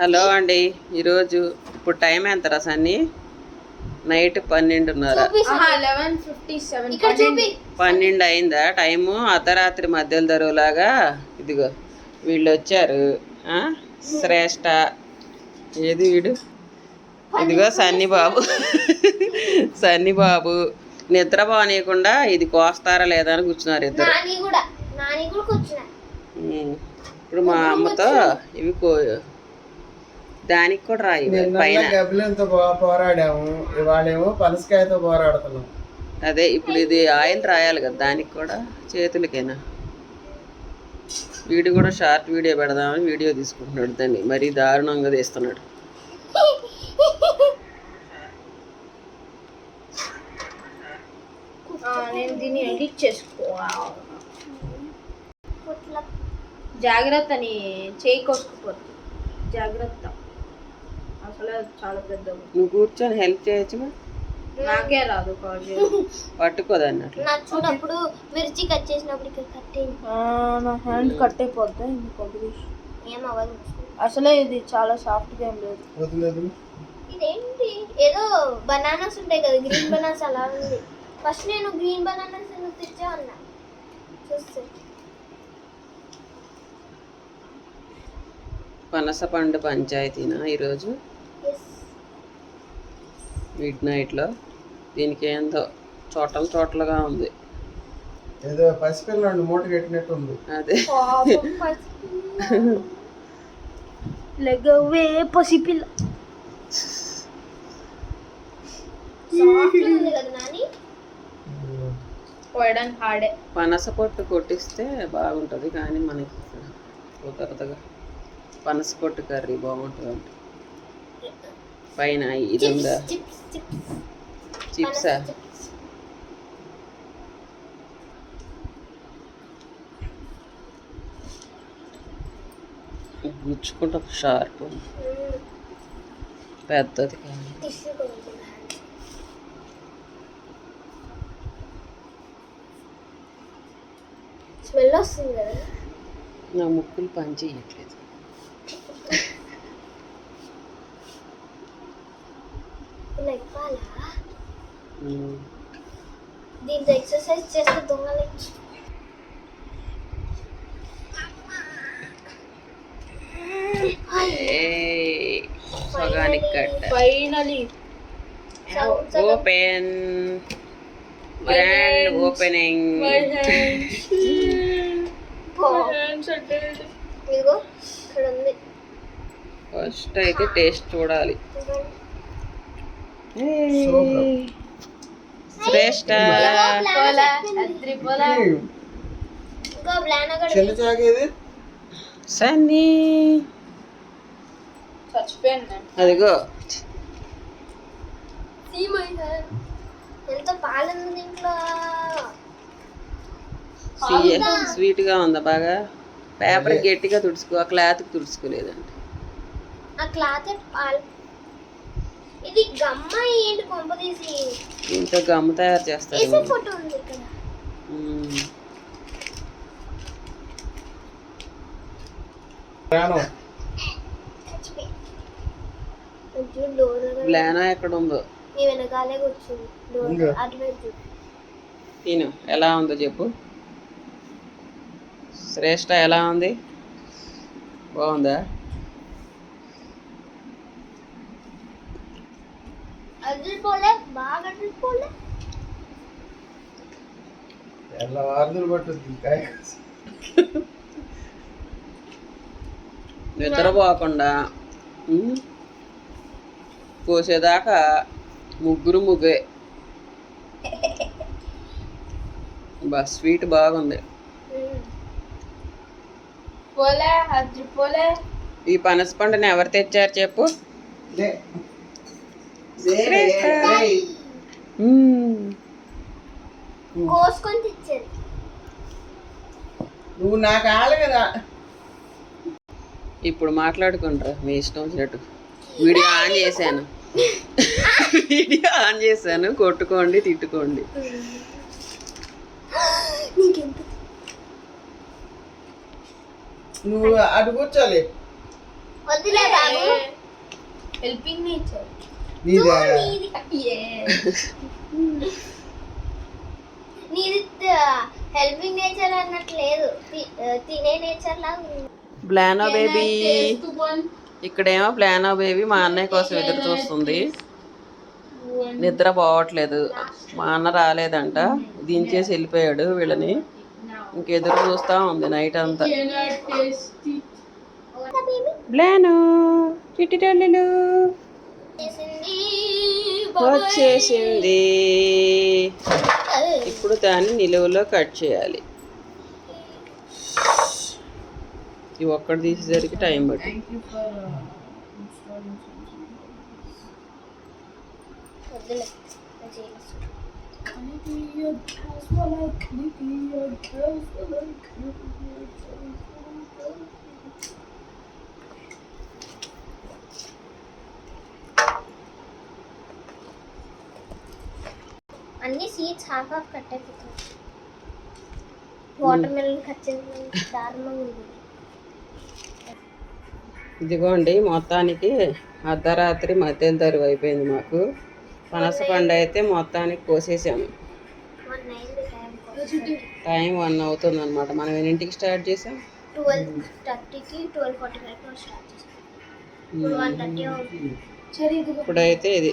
Hello అండి. ఈరోజు ఇప్పుడు టైం ఎంత సన్ని? నైట్ పన్నెండున్నర. పన్నెండు. అయిందా టైము? అర్ధరాత్రి మధ్యలో దరువులాగా ఇదిగో వీళ్ళు వచ్చారు. ఆ? శ్రేష్ట. ఏది వీడు? ఇదిగో సన్ని బాబు. సన్ని బాబు. నిద్ర బానీయకుండా ఇది కోస్తారా లేదా అని కూర్చున్నారు ఇద్దరు. నాని కూడా. నాని కూడా కూర్చున్నా. ఉమ్. ఇప్పుడు మా అమ్మతో ఇవి కో దానికి కూడా రాయి పైన. గబ్బిలంతో పోరాడాము. ఇవాళేమో పనసకాయతో పోరాడుతున్నాం. అదే ఇప్పుడు ఇది ఆయిల్ రాయాలి కదా దానికి కూడా చేతులకేనా? వీడు కూడా షార్ట్ వీడియో పెడదామని వీడియో తీసుకుంటున్నాడు దాన్ని. మరీ దారుణంగా తీస్తున్నాడు. నేను దీన్ని ఎడిట్ చేసుకోవాలి పుట్ల జాగ్రత్త నీ చేయి కోసుకుపోతుంది జాగ్రత్త. అసలే చాలా పెద్ద నువ్వు కూర్చొని హెల్ప్ చేయొచ్చు నాకే రాదు అట్లా నాకు చూడప్పుడు మిర్చి కట్ చేసినప్పుడు ఇక్కడ ఆ, నా హ్యాండ్ కట్ అయిపోద్ది ఏం అవ్వదు. అసలే ఇది చాలా సాఫ్ట్గా ఏం లేదు. ఇదేంటి? ఏదో బనానాస్ ఉంటాయి కదా గ్రీన్ బనానాస్ అలా ఉంది. ఫస్ట్ నేను గ్రీన్ బనానాస్ ఎందుకు తెచ్చా అన్నా? చూస్తే. పనస పండు పంచాయతీనా ఈరోజు? మిడ్ నైట్లో దీనికి ఏందో చోటలు చోట్లుగా ఉంది. ఏదో పసిపిల్లండి మూట కట్టినట్టు ఉంది. అదే. పాపం పసి- లెగవే పసిపిల్ల. హార్డే పనస పొట్టు కొట్టిస్తే బాగుంటుంది కానీ మనకి కుదరదుగా పనస పొట్టు కర్రీ బాగుంటుంది అంటే పైన ఇది ఉందా చిప్స్ గుచ్చుకుంటా షార్ప్. పెద్దది కానీ టిష్యూ కొంచెం స్మెల్ వస్తుంది కదా. నా ముక్కులు పని చేయట్లేదు ఇవ్వాలా ఉమ్. దీంతో ఎక్సర్సైజ్ చేస్తే దొంగలకి ఏయ్, సగానికి కట్ట. ఫైనలీ ఓపెన్ గ్రాండ్ ఓపెనింగ్ ఇదిగో ఇక్కడ ఉంది ఫస్ట్ అయితే టేస్ట్ చూడాలి. శ్రేష్ట. సన్నీ. అదిగో. ఎంత పాలుంది దీంట్లో? స్వీట్గా ఉందా బాగా? పేపర్ గట్టిగా తుడుచుకో ఆ క్లాత్ తుడుచుకోలేదండి ఆ క్లాత్ పాలు ఇది గమ్మ ఏంటి కొంప తీసి? దీంతో గమ్ము తయారు చేస్తారు వేసే ఫోటో ఉంది ఇక్కడ. బ్లానా ఎక్కడ ఉందో? నీ వెనకాలే కూర్చుంది. డోర్? అటువైపు. తిను. ఎలా ఉందో చెప్పు. శ్రేష్ట ఎలా ఉంది? బాగుందా? అదిరిపోలే బాగా అదిరిపోలే ఎలా వారదులు పట్టుద్ది కాయ కాసి. నిద్రపోకుండా మ్మ్, కోసేదాకా ముగ్గురు ముగ్గే బా స్వీట్ బాగుంది. పోలే ఈ పనస పండుని ఎవరు తెచ్చారు చెప్పు. కోసుకొని తెచ్చారు. నువ్వు నాకు ఆలు కదా. ఇప్పుడు మాట్లాడుకుంటారా మీ ఇష్టం వచ్చినట్టు. వీడియో ఆన్ చేశాను. వీడియో ఆన్ చేశాను కొట్టుకోండి తిట్టుకోండి. నీకెంత? నువ్వు అటు కూర్చోలే. వద్దులే బాబు. హెల్పింగ్ నేచర్ నీదే నీది. హెల్పింగ్ నేచర్ అన్నట్టు లేదు. తి- ఆ, తినే నేచర్ లాగా బ్లానో బేబీ ఇక్కడేమో బ్లానో బేబీ మా అన్నయ్య కోసం ఎదురు చూస్తుంది. నిద్ర పోవట్లేదు. మా అన్న రాలేదంట. దించేసి వెళ్ళిపోయాడు వీళ్ళని. ఇంకెదురు చూస్తా ఉంది నైట్ అంతా. బ్లానో చిట్టి వచ్చేసింది. ఇప్పుడు దాన్ని నిలువలో కట్ చేయాలి. ఇవి ఒక్కటి తీసేసరికి టైం పట్టి Thank you. Uh, అన్ని సీడ్స్ హాఫ్ హాఫ్ కట్ అయిపోతాయి వాటర్ మెలన్ కట్ చేసిన. దారుణంగా ఉంది. ఇదిగోండి మొత్తానికి అర్ధరాత్రి మధ్యలో తరువు అయిపోయింది మాకు. పనస పండు అయితే మొత్తానికి కోసేసాము టైం టైం వన్ అవుతుంది అనమాట మనం ఎన్నింటికి స్టార్ట్ చేసాం? ట్వెల్వ్ థర్టీకి ట్వెల్వ్ ఫార్టీ ఫైవ్ స్టార్ట్ చేస్తాం ఇప్పుడు వన్ థర్టీ అవుతుంది. ఇప్పుడైతే ఇది